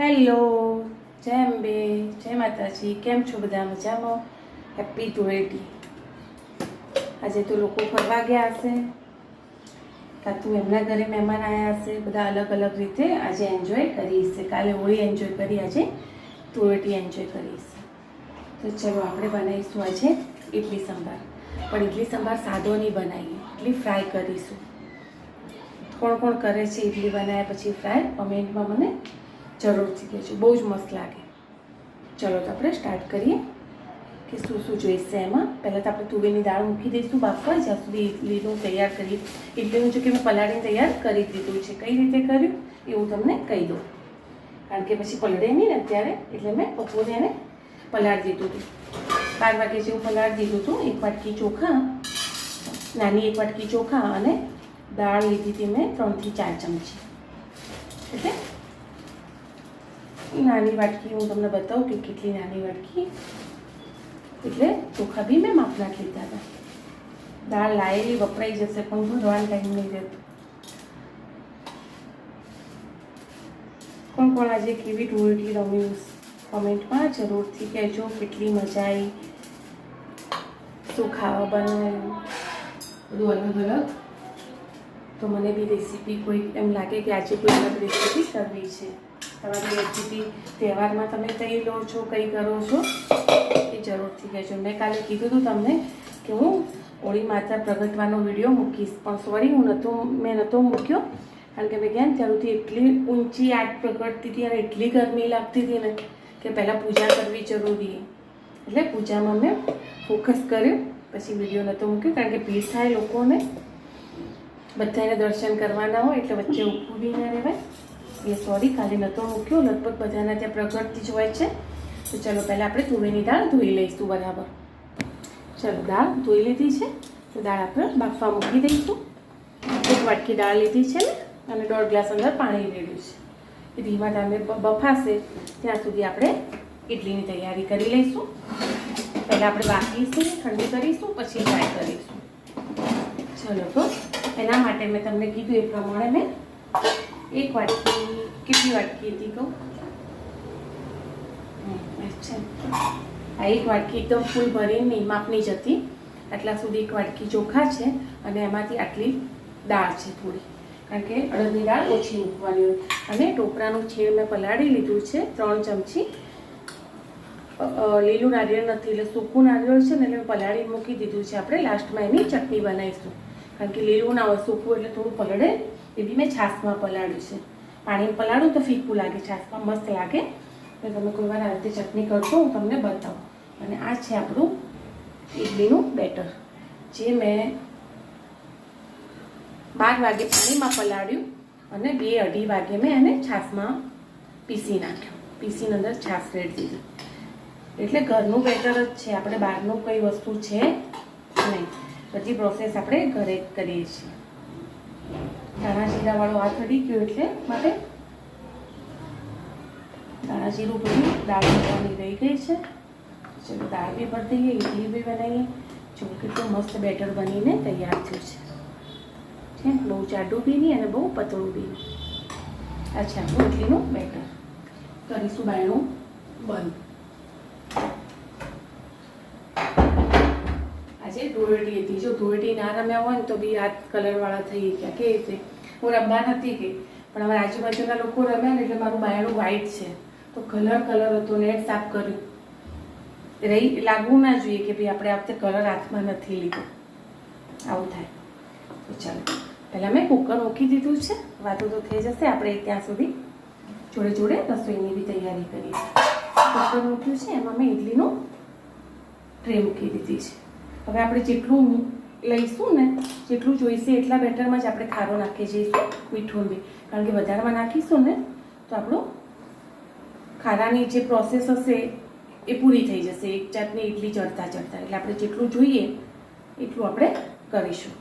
Hello, જય અંબે, જય માતાજી, કેમ છો બધા મજામાં? હેપી ધૂળેટી. આજે તો લોકો ફરવા ગયા હશે. કાં તો એમના ઘરે મહેમાન આવ્યા હશે. બધા અલગ અલગ રીતે આજે એન્જોય કરી હશે. કાલે હોળી એન્જોય કરી, આજે ધૂળેટી એન્જોય કરી હશે. તો ચલો આપણે બનાવીશું આજે ઇડલી સંભાર. પણ ઇડલી સંભાર સાદો નહીં બનાવીએ. ઇડલી ફ્રાય કરીશું. કોણ કોણ કરે છે ઇડલી બનાવ્યા પછી ફ્રાય કોમેન્ટમાં મને જરૂરથી કહેજો. બહુ જ મસ્ત લાગે. ચલો તો આપણે સ્ટાર્ટ કરીએ. કે શું શું જોઈશે એમાં? પહેલાં તો આપણે તુવેરની દાળ મૂકી દઈશું બાફવા, જ્યાં સુધી ઇડલીનું તૈયાર કરી ઇડલીનું જો કે મેં પલાળીને તૈયાર કરી દીધું છે. કઈ રીતે કર્યું? એવું તમને કહી દઉં. કારણ કે પછી પલળે નહીં ને અત્યારે, એટલે મેં બપોરે એને પલાળી દીધું હતું. બાર વાગે જેવું પલાળી દીધું હતું. એક વાટકી ચોખા, નાની એક વાટકી ચોખા અને દાળ લીધી હતી મેં ત્રણથી ચાર ચમચી. એટલે નાની વાટકી હું તમને બતાવું કે કેટલી નાની વાટકી. એટલે ચોખા બી મેં માપના લીધા હતા. દાળ લાયેલી વપરાઈ જશે પણ ભરવાનો ટાઈમ નહીં રહેતો. કોણ કોણ આજે કેવી ઢોળટી રમ્યું કોમેન્ટમાં જરૂરથી કહેજો કેટલી મજા આવી. શું ખાવા બનાવ્યું? બધું અલગ અલગ? તો મને બી રેસીપી કોઈ એમ લાગે કે આજે કોઈ અલગ રેસીપી કરવી છે. તમારી રેસીપી તહેવારમાં તમે કઈ લો છો, કઈ કરો છો, એ જરૂરથી કહેજો. મેં કાલે કીધું હતું તમને કે હું હોળી માતા પ્રગટવાનો વીડિયો મૂકીશ. પણ સોરી હું નહોતો, મેં નહોતો મૂક્યો. કારણ કે મેં ગયા ત્યારથી એટલી ઊંચી આગ પ્રગટતી હતી અને એટલી ગરમી લાગતી હતી ને, કે પહેલાં પૂજા કરવી જરૂરી. એટલે પૂજામાં મેં ફોકસ કર્યું. પછી વીડિયો નહોતો મૂક્યો, કારણ કે ભીડ થાય લોકોને. બધાને દર્શન કરવાના હોય એટલે વચ્ચે ઊભું બી ના રહેવાય. એ સોરી કાલે નહોતો મૂક્યો, લગભગ બધાના ત્યાં પ્રગટતી જ હોય છે. તો ચલો પહેલાં આપણે તુવેરની દાળ ધોઈ લઈશું બરાબર. ચલો, દાળ ધોઈ લીધી છે. તો દાળ આપણે બાફવા મૂકી દઈશું. એક વાટકી દાળ લીધી છે ને અને દોઢ ગ્લાસ અંદર પાણી લીધું છે. એ ધીમા ટાઈમે બફાશે, ત્યાં સુધી આપણે ઇડલીની તૈયારી કરી લઈશું. પહેલાં આપણે બાફીશું, ઠંડી કરીશું, પછી ફ્રાય કરીશું. ચલો તો, એના માટે મેં તમને કીધું એ પ્રમાણે મેં એક વાટકી કેટલી વાટકી હતી કહું? આ એક વાટકી એકદમ ફૂલ ભરીને માપની જ હતી આટલા સુધી એક વાટકી ચોખા છે અને એમાંથી આટલી દાળ છે થોડી કારણ કે અડદની દાળ ઓછી મૂકવાની હોય. અને ટોપરાનું છીણ મેં પલાળી લીધું છે ત્રણ ચમચી. લીલું નારિયેળ નથી, એટલે સૂકું નારિયેળ છે ને એટલે પલાળી મૂકી દીધું છે. આપણે લાસ્ટમાં એની ચટણી બનાવીશું. કારણ કે લીલું ના હોય, સૂકું એટલે થોડું પલળે એ બી મેં છાશમાં પલાળ્યું છે. પાણી પલાળું તો ફીકું લાગે, છાશમાં મસ્ત લાગે. એટલે તમે કોઈ વાર આ રીતે ચટણી કરશો, હું તમને બતાવું. અને આ છે આપણું ઇડલીનું બેટર. જે મેં બાર વાગે પાણીમાં પલાળ્યું અને બે અઢી વાગે મેં એને છાશમાં પીસી નાખ્યું. પીસીની અંદર છાશ રેડ દીધી. એટલે ઘરનું બેટર જ છે. આપણે બહારનું કઈ વસ્તુ છે નહીં. બધી પ્રોસેસ આપણે ઘરે કરીએ છીએ. ધાણા જીરાવાળો આ અડી ગયો એટલે માટે ધાણા જીરું બધું દાળ બનાવવાની રહી ગઈ છે. ચલો દાળ બી ભરી દઈએ ઇડલી બી બનાવીએ. જો કેટલું મસ્ત બેટર બનીને તૈયાર થયું છે. બહુ જાડું બી નહીં અને બહુ પતળું બી નહીં. અચ્છા ઇડલીનું બેટર. કરીશું બાયણું બંધ આજે ધૂળેટી હતી. જો ધૂળેટી ના રમ્યા હોય ને તો બી હાથ કલરવાળા થઈ ગયા. કે રીતે? હું રમવા નથી ગઈ, પણ હવે આજુબાજુના લોકો રમ્યા ને એટલે મારું બાયણું વ્હાઈટ છે. તો કલર કલર હતો નેટ સાફ કર્યું. રહી, લાગવું ના જોઈએ કે ભાઈ આપણે આ વખતે કલર હાથમાં નથી લીધો. આવું થાય. તો ચાલો. પહેલાં મેં કુકર મૂકી દીધું છે. વાતો તો થઈ જશે. આપણે ત્યાં સુધી જોડે જોડે રસોઈની બી તૈયારી કરીએ. કુકર મૂક્યું છે. એમાં મેં ઇડલીનું ટ્રે મૂકી દીધી છે. હવે આપણે જેટલું લઈશું ને, જેટલું જોઈશે એટલા બેટરમાં જ આપણે ખારો નાખી જઈશું, મીઠું બી. કારણ કે વધારમાં નાખીશું ને, તો આપણું ખારાની જે પ્રોસેસ હશે એ પૂરી થઈ જશે. એક જાતની ઇડલી ચડતા ચડતા. એટલે આપણે જેટલું જોઈએ, એટલું આપણે કરીશું.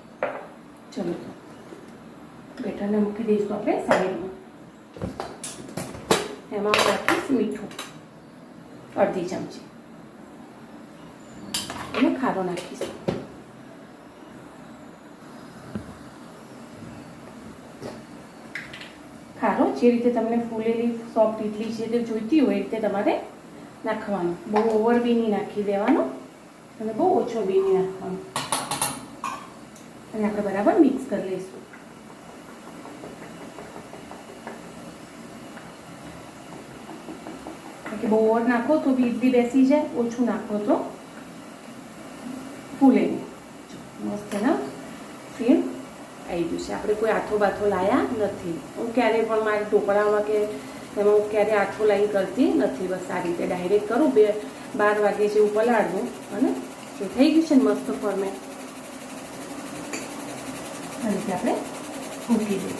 ચલો. તો બેટરને મૂકી દઈશું આપણે સાઈડમાં. એમાં નાખીશ મીઠું. અડધી ચમચી. ખારો નાખીશું. ખારો? જે રીતે તમને ફૂલેલી સોફ્ટ ઇડલી જે તે જોઈતી હોય રીતે તમારે નાખવાનું. બહુ ઓવર બી નહીં નાખી દેવાનું અને બહુ ઓછો બી નહીં નાખવાનો. અને આપણે બરાબર મિક્સ કરી લઈશું. કે બહુ ઓવર નાખો તો બી ઇડલી બેસી જાય, ઓછું નાખો તો ફૂલે. મસ્ત એના ફીણ આવી ગયું છે. આપણે કોઈ આથો બાથો લાયા નથી. હું ક્યારેય પણ મારી ઢોકળામાં કે એમાં હું ક્યારેય આથો લાવી કરતી નથી. બસ આ રીતે ડાયરેક્ટ કરું, બે, બાર વાગે જેવું પલાળવું અને જે થઈ ગયું છે ને મસ્ત ફોર્મેટ આ રીતે આપણે મૂકી દઈએ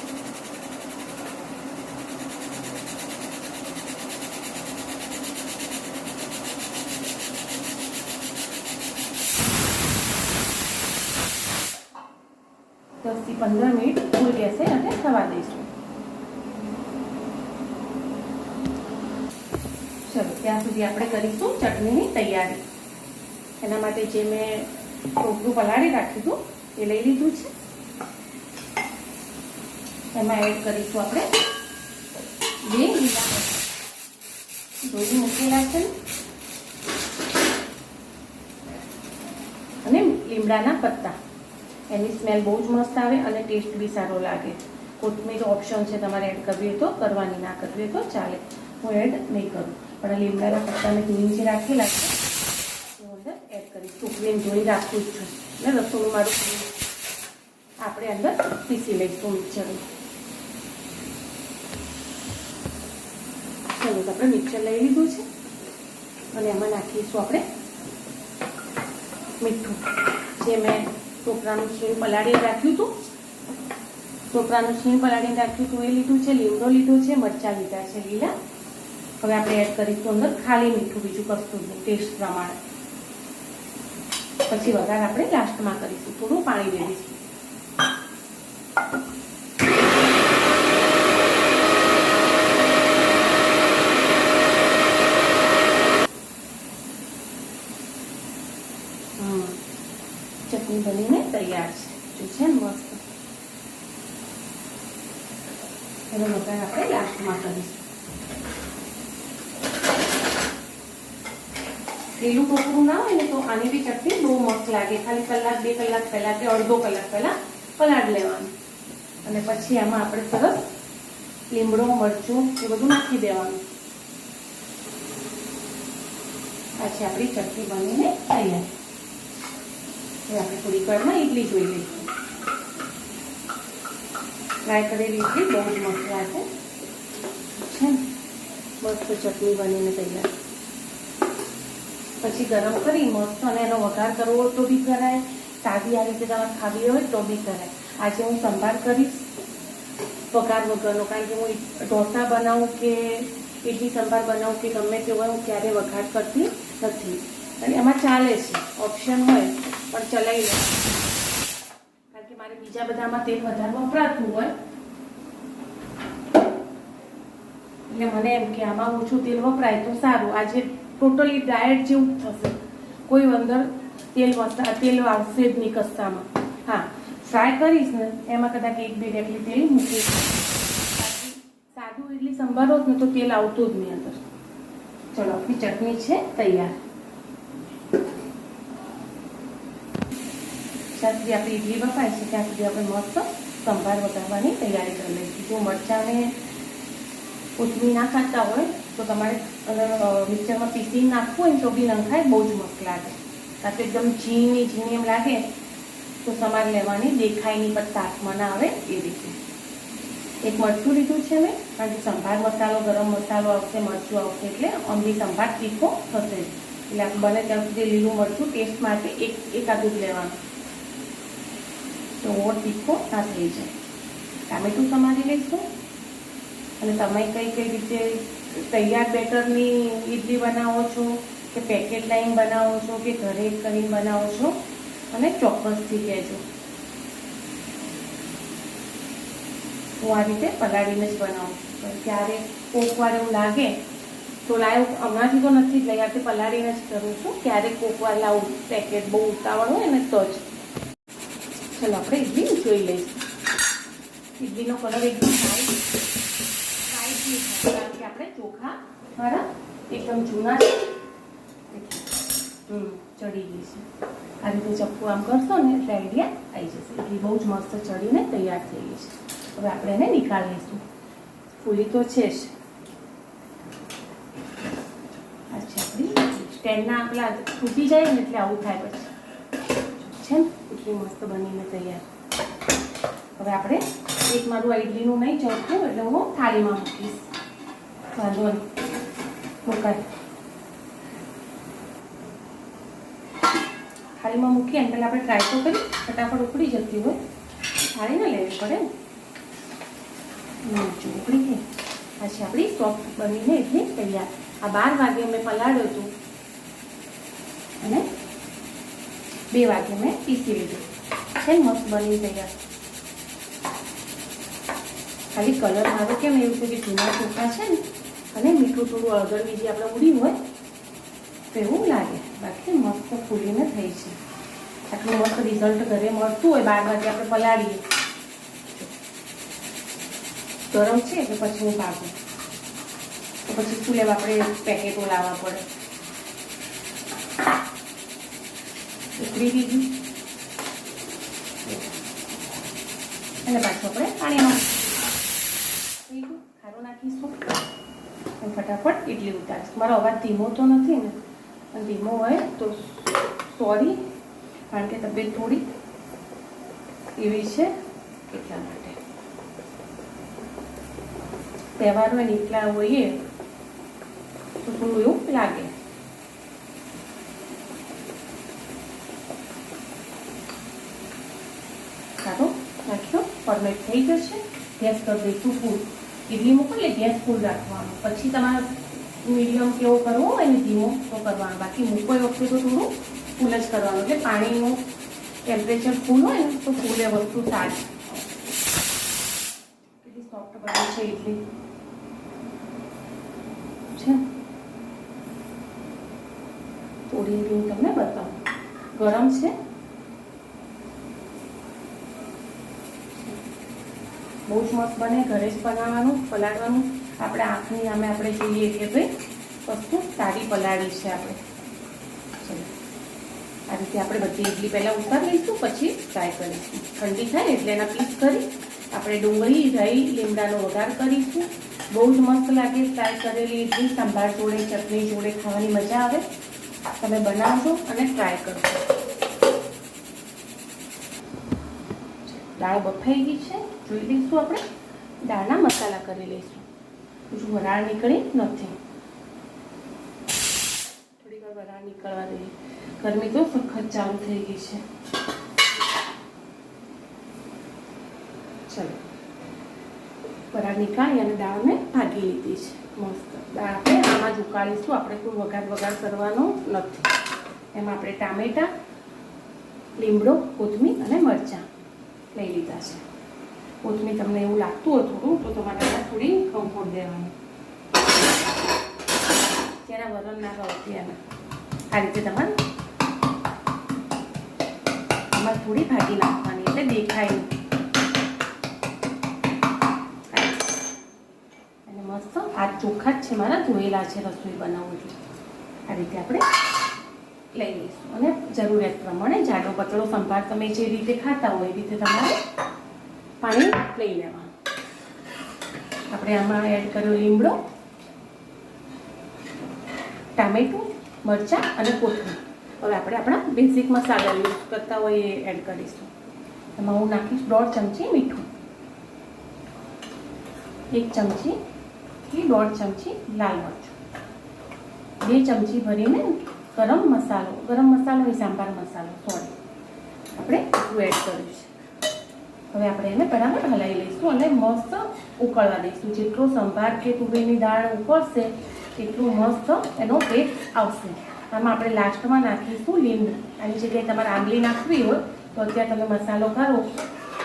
દસથી પંદર મિનિટ ફૂલ ગેસે અને થવા દઈશું. ચલો, ત્યાં સુધી આપણે કરીશું ચટણીની તૈયારી. એના માટે જે મેં ટોપલું પલાળી રાખ્યું હતું એ લઈ લીધું છે. એમાં એડ કરીશું આપણે બે લીલા ધોઈ મૂકેલા છે. અને લીમડાના પત્તા. એની સ્મેલ બહુ જ મસ્ત આવે અને ટેસ્ટ બી સારો લાગે. કોથમીર ઓપ્શન છે તમારે એડ કરવી તો, કરવાની ના કરવી તો ચાલે. હું એડ નહીં કરું. પણ આ લીમડાના પત્તાને ધોઈને જે રાખેલા છે, હું અંદર એડ કરીશ. ટૂંકવીને ધોઈ રાખું જ છું. અને રસોડું મારું આપણે અંદર પીસી લઈશું મિક્સરમાં ચલો આપણે મિક્સર લઈ લીધું છે. અને એમાં નાખીશું આપણે મીઠું. જે મેં ટોપરાનું છીણ પલાળીને રાખ્યું હતું. ટોપરાનું છીણ પલાળીને રાખ્યું હતું, એ લીધું છે, લીમડો લીધો છે, મરચાં લીધા છે, લીલા. હવે આપણે એડ કરીશું અંદર ખાલી મીઠું, બીજું કશું ટેસ્ટ પ્રમાણે. પછી વઘાર આપણે લાસ્ટમાં કરીશું, થોડું પાણી રેડીશું હમ ચટણી બનીને તૈયાર છે જો છે ને મસ્ત એનો વઘાર આપણે લાસ્ટમાં કરીશું. લીલું ટોપરું ના હોય ને તો આની બી ચટણી બહુ મસ્ત લાગે. ખાલી કલાક, બે કલાક પહેલા કે અડધો કલાક પહેલા પલાળ લેવાનું. અને પછી આમાં આપણે સરસ લીમડો, મરચું એ બધું નાખી દેવાનું. પછી આપણી ચટણી બનીને તૈયાર. હવે આપણે થોડીક વારમાં ઇડલી જોઈ લઈશું ટ્રાય કરેલી ઇડલી બહુ જ મસ્ત લાગે છે. મસ્ત ચટણી બનીને તૈયાર. પછી ગરમ કરી, મસ્ત અને એનો વઘાર કરવો હોય તો બી કરાય. સાદી આ રીતે તમારે ખાવી હોય તો બી કરાય. આજે હું સંભાર કરીશ. વઘાર વગરનો કારણ કે હું ઢોસા બનાવું કે ઇડલી સંભાર બનાવું કે ગમે તે હોય, હું ક્યારે વઘાર કરતી નથી. અને એમાં ચાલે છે. ઓપ્શન હોય, પણ ચલાવી લે કારણ કે મારે બીજા બધામાં તેલ વધારે વપરાતું હોય, એટલે મને એમ કે આમાં ઓછું તેલ વપરાય તો સારું. આજે ટોટલી ડાયટ જેવું થશે. કોઈ અંદર તેલ વસા તેલ આવશે જ નહીં કસ્તામાં. હા ફ્રાય કરીશ ને, એમાં કદાચ એક બે ડેકલી તેલ મૂકી સાદું ઇડલી સંભાળો ને તો તેલ આવતું જ નહીં અંદર. ચલો, આપણી ચટણી છે તૈયાર. જ્યાં સુધી આપણી ઇડલી બફાય છે ત્યાં સુધી આપણે મસ્ત સંભાર વગાડવાની તૈયારી કરી લઈશું. જો મરચાંને કોથમીર ના ખાતા હોય, તો તમારે મિક્સરમાં પીસી નાખવું હોય તો બી નંખાય બહુ જ મસ્ત લાગે. કાં તો એકદમ ઝીણી ઝીણી એમ લાગે, તો સમાર લેવાની, દેખાય નહીં, પણ તાકમાં ના આવે એ રીતે. એક મરચું લીધું છે મેં, કારણ કે સંભાર મસાલો, ગરમ મસાલો આવશે, મરચું આવશે એટલે ઓનલી સંભાર તીખો થશે. એટલે બને ત્યાં સુધી લીલું મરચું ટેસ્ટ માટે એક, એકાદું જ લેવાનું. ઓર તીખો ના થઈ જાય. ટામેટું સમારી લઈશું અને તમે કઈ કઈ રીતે તૈયાર બેટરની ઇડલી બનાવો છો, કે પેકેટ લાઈન બનાવો છો, કે ઘરે કરીને બનાવો છો, અને ચોક્કસથી કહેજો. હું આ રીતે પલાળીને જ બનાવું. છું ક્યારે કોકવાર એવું લાગે, તો લાવ હમણાંથી તો નથી જ લઈ આથી પલાળીને જ કરું છું. ક્યારેક કોકવાર લાવું, પેકેટ બહુ ઉતાવળ હોય ને, તો જ. ચલો આપણે ઇડલી જોઈ લઈશું ઇડલીનો કલર એકદમ વ્હાઈટ કારણ કે આપણે ચોખા મારા એકદમ જૂના છે ચડી ગઈ છે આ રીતે ચપ્પુ આમ કરશો ને એટલે આઈડિયા આવી જશે એટલે બહુ જ મસ્ત ચડીને તૈયાર થઈ ગઈ છે હવે આપણે એને નીકાળી લઈશું ફૂલી તો છે જ અચ્છા આપણી સ્ટેન્ડના આપણા તૂટી જાય ને એટલે આવું થાય પછી। એટલી મસ્ત બનીને તૈયાર. હવે આપણે એક મારું આ ઇડલીનું નહીં ચડતું, એટલે હું થાળીમાં મૂકીશ. વાંધો મુકાય. થાળીમાં મૂકીએ ને પહેલાં આપણે ટ્રાય તો કરી, ફટાફટ ઉકળી જતી હોય. થાળી ના લેવી પડે ને. ઉકળી આ આપણી સોફ્ટ બનીને એટલી તૈયાર. આ બાર વાગે અમે પલાળ્યું હતું અને બે વાગે મેં પીસી લીધું. છે મસ્ત બની તૈયાર. ખાલી કલર મારો કેમ એવું છે કે જૂના ચોખા છે ને, અને મીઠું થોડું અગર બીજી આપણે ઉડી હોય, તો એવું લાગે. બાકી મસ્ત ફૂલીને થઈ છે. આટલું મસ્ત રિઝલ્ટ ઘરે મળતું હોય, બાર વાગે આપણે પલાળીએ. ગરમ છે એટલે પછી હું ભાગું. તો પછી શું લેવા આપણે પેકેટો લાવવા પડે? ઉકળી દીધું અને પાછું આપણે પાણીમાં ખારું નાખીશું. અને ફટાફટ ઇડલી ઉતારીશું. મારો અવાજ ધીમો તો નથી ને અને ધીમો હોય તો સોરી કારણ કે તબિયત થોડી એવી છે. એટલા માટે. તહેવાર હોય નીકળ્યા હોઈએ તો થોડું એવું લાગે સારો નાખ્યો ફોર્મેટ થઈ જશે ગેસ કરી દઈશું ફૂલ ઇડલી મૂકો ગેસ ફૂલ રાખવાનો. પછી તમારે મીડિયમ કેવો કરવો હોય ને ધીમો, તો કરવાનો. બાકી મૂકો એ વખતે તો થોડું ફૂલ જ કરવાનું. એટલે પાણીનું ટેમ્પરેચર ફૂલ હોય ને, તો ફૂલ એ વસ્તુ સારી. કેટલી સોફ્ટ બને છે ઇડલી છે? એવી હું તમને બતાવું. ગરમ છે? બહુ જ મસ્ત બને, ઘરે જ બનાવવાનું પલાળવાનું. આપણે આંખની સામે આપણે જોઈએ કે ભાઈ, વસ્તુ સારી પલાળી છે આપણે. આ રીતે આપણે બધી ઇડલી પહેલાં ઉતારી લઈશું, પછી ફ્રાય કરીશું. ઠંડી થાય એટલે એના પીસ કરી આપણે ડુંગળી, રાઈ, લીમડાનો વઘાર કરીશું. બહુ જ મસ્ત લાગે ફ્રાય કરેલી ઇડલી સંભાર જોડે, ચટણી જોડે ખાવાની મજા આવે. તમે બનાવશો અને ટ્રાય કરશો દાળ બફાઈ ગઈ છે. જોઈ લઈશું આપણે. દાળના મસાલા કરી લઈશું. હજુ વરાળ નીકળી નથી. થોડી વાર વરાળ નીકળવા દઈએ. ગરમી તો સખત ચાલુ થઈ ગઈ છે. ચલો. વરાળ નીકાળી અને દાળ મેં ભાગી લીધી છે. મસ્ત. દાળ આપણે આમાં જ ઉકાળીશું. આપણે કોઈ વઘાર વઘાર કરવાનો નથી. એમાં આપણે ટામેટાં, લીમડો, કોથમીર અને મરચાં લઈ લીધા છે. કોથમીર તમને એવું લાગતું થોડું તો તમારે થોડી કંફોડ દેવાની જેના વરણ ના ભાવતી એમાં આ રીતે તમારે આમાં થોડી ભાજી નાખવાની એટલે દેખાય અને મસ્ત આ ચોખ્ખા જ છે મારા ધોયેલા છે રસોઈ બનાવવું એટલે આ રીતે આપણે લઈ લઈશું અને જરૂરિયાત પ્રમાણે જાડો પતળો સંભાર તમે જે રીતે ખાતા હોય એ રીતે તમારે પાણી લઈ લેવાનું. આપણે આમાં એડ કર્યો લીમડો, ટામેટું, મરચાં અને કોથમીર. હવે આપણે આપણા બેઝિક મસાલા યુઝ કરતા હોય એ એડ કરીશું. એમાં હું નાખીશ દોઢ ચમચી મીઠું. એક ચમચી થી દોઢ ચમચી લાલ મરચું. બે ચમચી ભરીને ગરમ મસાલો ગરમ મસાલો એ સાંભાર મસાલો, સોરી. આપણે એટલું એડ કર્યું હવે આપણે એને બરાબર હલાવી લઈશું અને મસ્ત ઉકળવા દઈશું. જેટલો સંભાર કે તુવેરની દાળ ઉકળશે, એટલું મસ્ત એનો પેટ આવશે. આમાં આપણે લાસ્ટમાં નાખીશું લીંબુ. આની જગ્યાએ તમારે આંબલી નાખવી હોય, તો અત્યારે તમે મસાલો કરો,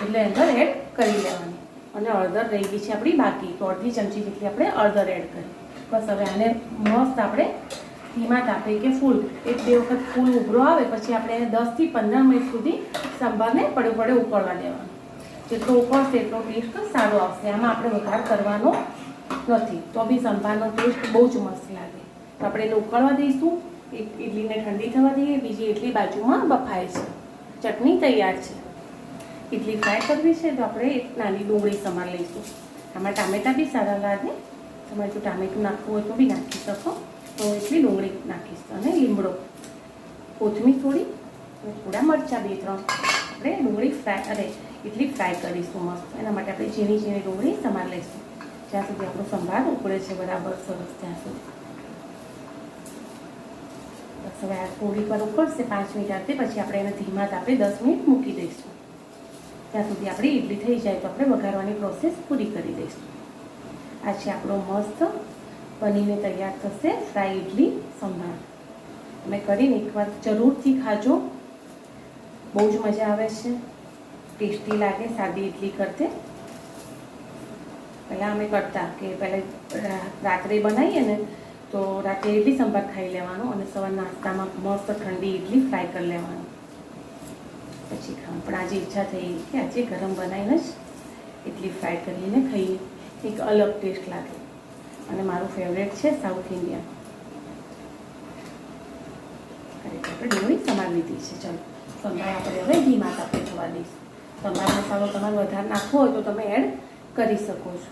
એટલે અંદર એડ કરી લેવાની. અને અડધર રહી ગઈ છે આપણી બાકી, તો અડધી ચમચી જેટલી આપણે અડધર એડ કરી. બસ હવે આને મસ્ત આપણે ધીમા તાપે કે ફૂલ, એક બે વખત ફૂલ ઉભરો આવે, પછી આપણે એને દસથી પંદર મિનિટ સુધી સંભારને પડે પડે ઉકળવા દેવાનું. જેટલો ઉકળશે એટલો ટેસ્ટ સારો આવશે. આમાં આપણે વધાર કરવાનો નથી. તો બી સંભારનો ટેસ્ટ બહુ જ મસ્ત લાગે. તો આપણે એને ઉકળવા દઈશું. એક ઇડલીને ઠંડી થવા દઈએ. બીજી ઇડલી બાજુમાં બફાય છે. ચટણી તૈયાર છે. ઇડલી ફ્રાય કરવી છે તો આપણે એક નાની ડુંગળી સમાર લઈશું. આમાં ટામેટાં બી સારા લાગે. તમારે જો ટામેટું નાખવું હોય તો બી નાખી શકો. તો એટલી ડુંગળી નાખીશ. અને લીમડો. કોથમીર થોડી થોડા મરચાં બે, ત્રણ આપણે ડુંગળી ફ્રાય, અરે, ઇડલી ફ્રાય કરીશું મસ્ત. એના માટે આપણે ઝીણી ઝીણી ડુંગળી સમાર લઈશું. જ્યાં સુધી આપણો સંભાર ઉકળે છે બરાબર સરસ ત્યાં સુધી. હવે આ થોડી વાર ઉકળશે પાંચ મિનિટ આવતે પછી આપણે એને ધીમા તાપે દસ મિનિટ મૂકી દઈશું. ત્યાં સુધી આપણી ઇડલી થઈ જાય તો આપણે વઘારવાની પ્રોસેસ પૂરી કરી દઈશું. આ છે આપણો મસ્ત બનીને તૈયાર થશે ફ્રાય ઇડલી સંભાર. તમે કરીને એકવાર જરૂરથી ખાજો. બહુ જ મજા આવે છે. ટેસ્ટી લાગે, સાદી ઇડલી કરતે. પહેલાં અમે કરતા કે પહેલાં રાત્રે બનાવીએ ને, તો રાત્રે ઇડલી સંભાર ખાઈ લેવાનો અને સવાર નાસ્તામાં મસ્ત ઠંડી ઇડલી ફ્રાય કરી લેવાનું. પછી ખાવ પણ આજે ઈચ્છા થઈ કે આજે ગરમ બનાવીને જ ઇડલી ફ્રાય કરીને ખાઈએ. એક અલગ ટેસ્ટ લાગે. અને મારું ફેવરેટ છે સાઉથ ઇન્ડિયન. ખરેખર આપણે ડોળી સમાર લીધી છે. ચલો. સંભાર આપણે હવે ધીમા તાપે થવા દઈશું સંભાર મસાલો તમારે વધારે નાખવો હોય તો તમે એડ કરી શકો છો.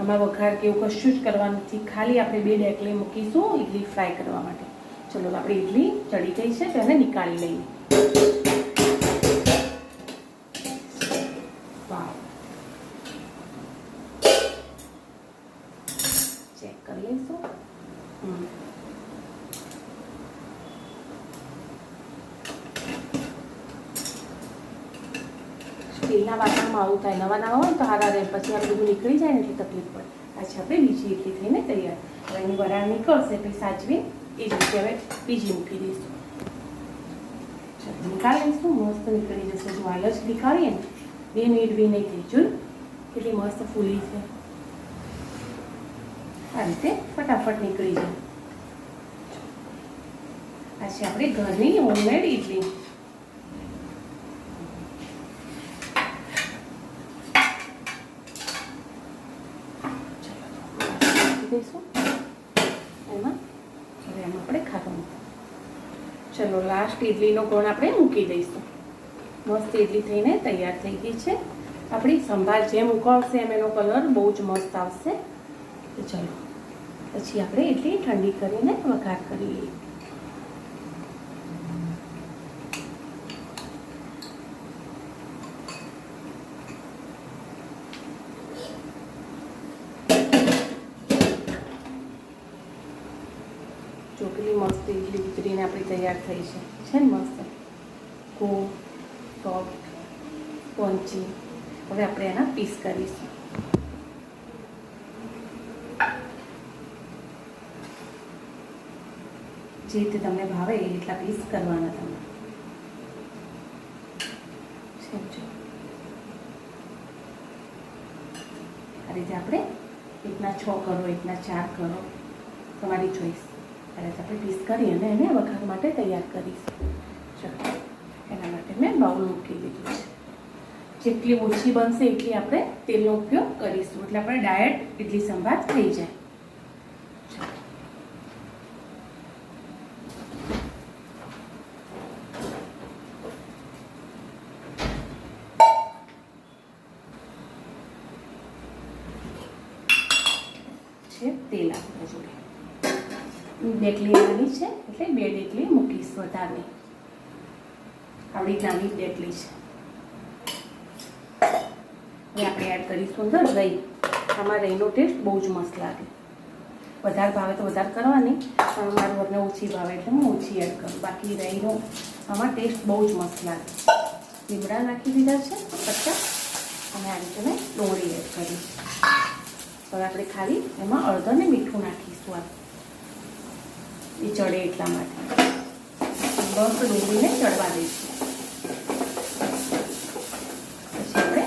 આમાં વઘાર કે એવું કશું જ કરવાનું નથી. ખાલી આપણે બે ડેકલી મૂકીશું ઇડલી ફ્રાય કરવા માટે. ચલો આપણી ઇડલી ચડી ગઈ છે તેને નીકાળી લઈએ વાવ ચેક કરી લઈશું હમ સ્ટીલના વાસણમાં આવું થાય, નવા નવા હોય તો હારા રહે, પછી આ બધું નીકળી જાય ને એટલી તકલીફ પડે. પાછી આપણે બીજી એટલી થઈને તૈયાર. હવે એની વરાળ નીકળશે, પછી સાચવી એ જ રીતે હવે બીજી મૂકી દઈશું. નીકાળી લઈશું, મસ્ત નીકળી જશે. જો આલ જ નીકાળીએ ને, બે મિનિટ, બી નહીં થઈ જોયું કેટલી મસ્ત ફૂલી છે. આ રીતે ફટાફટ નીકળી જાય. આ આપણી ઘરની હોમમેડ ઇડલી મૂકી દઈશું એમાં હવે એમાં આપણે ખાવાનું ચલો લાસ્ટ ઇડલીનો ગોળ આપણે મૂકી દઈશું. મસ્ત ઇડલી થઈને તૈયાર થઈ ગઈ છે. આપણી સંભાર જેમ ઉકળશે એમ એનો કલર બહુ જ મસ્ત આવશે. ચલો, પછી આપણે ઇડલી ઠંડી કરીને વઘાર કરી લઈએ ચોકલી મસ્ત ઇડલી ઉતરીને આપણી તૈયાર થઈ છે. છે ને મસ્ત? કો સોફ્ટ પોંચી. હવે આપણે એના પીસ કરીશું. જે રીતે તમને ભાવે એટલા પીસ કરવાના તમે. આ રીતે આપણે એકના છ કરો, એકના ચાર કરો. તમારી ચોઈસ આ આપણે પીસ કરી અને એને વઘાર માટે તૈયાર કરીશું. ચલો, એના માટે મેં બાઉલ મૂકી દીધું છે. જેટલી ઓછી બનશે એટલી આપણે તેલનો ઉપયોગ કરીશું. એટલે આપણે ડાયટ ઇડલી સંભાર થઈ જાય. છે તેલ આપણે જોડે ડેકલી નાની છે, એટલે બે ડેકલી મૂકીશ વધારે. આવડી નાની ડેકલી છે. હવે આપણે એડ કરીશું અંદર દહીં. આમાં દહીંનો ટેસ્ટ બહુ જ મસ્ત લાગે. વધારે ભાવે તો વધારે કરવાની, પણ મારું વરને ઓછી ભાવે, એટલે હું ઓછી એડ કરું. બાકી દહીંનો આમાં ટેસ્ટ બહુ જ મસ્ત લાગે. લીમડા નાખી દીધા છે પત્તા અને આ રીતે મેં ડુંગળી એડ કરી. હવે આપણે ખાલી એમાં અડધને મીઠું નાખીશું આ એ ચડે એટલા માટે. બસ ડુંગળીને ચડવા દઈશું. પછી આપણે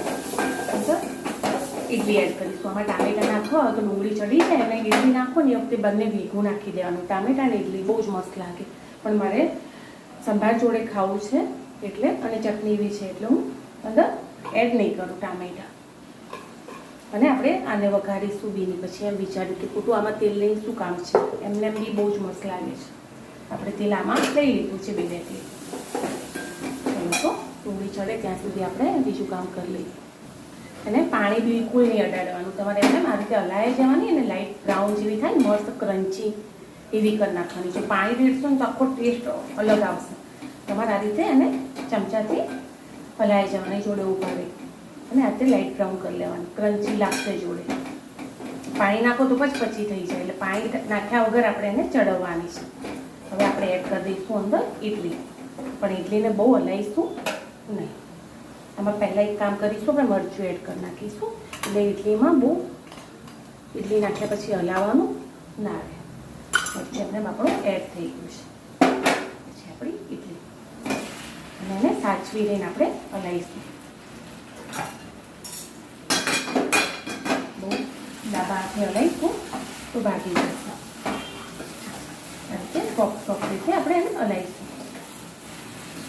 ઇડલી એડ કરીશું. આમાં ટામેટા નાખો તો ડુંગળી ચડી જાય. અને ઇડલી નાખો ને એ વખતે બંને ભેગું નાખી દેવાનું. ટામેટા ને ઇડલી બહુ જ મસ્ત લાગે. પણ મારે સંભાર જોડે ખાવું છે એટલે અને ચટણી બી છે એટલે હું અંદર એડ નહીં કરું ટામેટા. અને આપણે આને વઘારીશું બીની પછી એમ વિચાર્યું કે ખોટું આમાં તેલ લઈને શું કામ છે? એમને એમ બી બહુ જ મસ્ત લાગે છે. આપણે તેલ આમાં લઈ લીધું છે બે બે તેલ ડુંગળી ચડે ત્યાં સુધી આપણે બીજું કામ કરી લઈએ. અને પાણી બિલકુલ નહીં અડાડવાનું. તમારે એમને આ રીતે હલાવી જવાની અને લાઇટ બ્રાઉન જેવી થાય મસ્ત ક્રન્ચી એવી કરી નાખવાની. જો પાણી રેડશો ને તો આખો ટેસ્ટ અલગ આવશે. તમારે આ રીતે એને ચમચાથી હલાઈ જવાની જોડે ઉપાડે. અને આ લાઇટ બ્રાઉન કરી લેવાનું ક્રન્ચી લાગશે જોડે. પાણી નાખો તો પછી પછી થઈ જાય, એટલે પાણી નાખ્યા વગર આપણે એને ચડવવાની છે. હવે આપણે એડ કરી દઈશું અંદર ઇડલી પણ ઇડલીને બહુ હલાવીશું નહીં. આમાં પહેલાં એક કામ કરીશું, આપણે મરચું એડ કરી નાખીશું. એટલે ઇડલીમાં બહુ ઇડલી નાખ્યા પછી હલાવવાનું ના રહે. મરચું એમને આપણું એડ થઈ ગયું છે. પછી આપણી ઇડલી અને એને સાચવી લઈને આપણે હલાવીશું બહુ ડાબા હાથે હલાવીશું તો ભાગી જશે આ રીતે સોફ્ટ સોફ્ટ રીતે આપણે એને હલાવીશું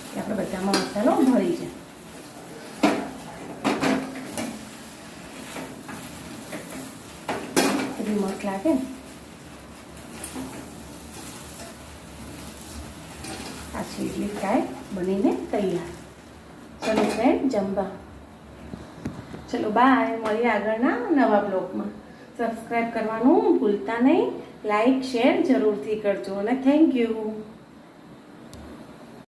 કે આપણે બધામાં મસાલો ભળી જાય એટલી મસ્ત લાગે ને આ છે ઇડલી ફ્રાય બનીને તૈયાર ચલો ફ્રેન્ડ જમવા ચલો બાય મળીએ આગળના નવા બ્લોગમાં સબસ્ક્રાઈબ કરવાનું ભૂલતા નહીં. લાઈક શેર જરૂરથી કરજો અને થેન્ક યુ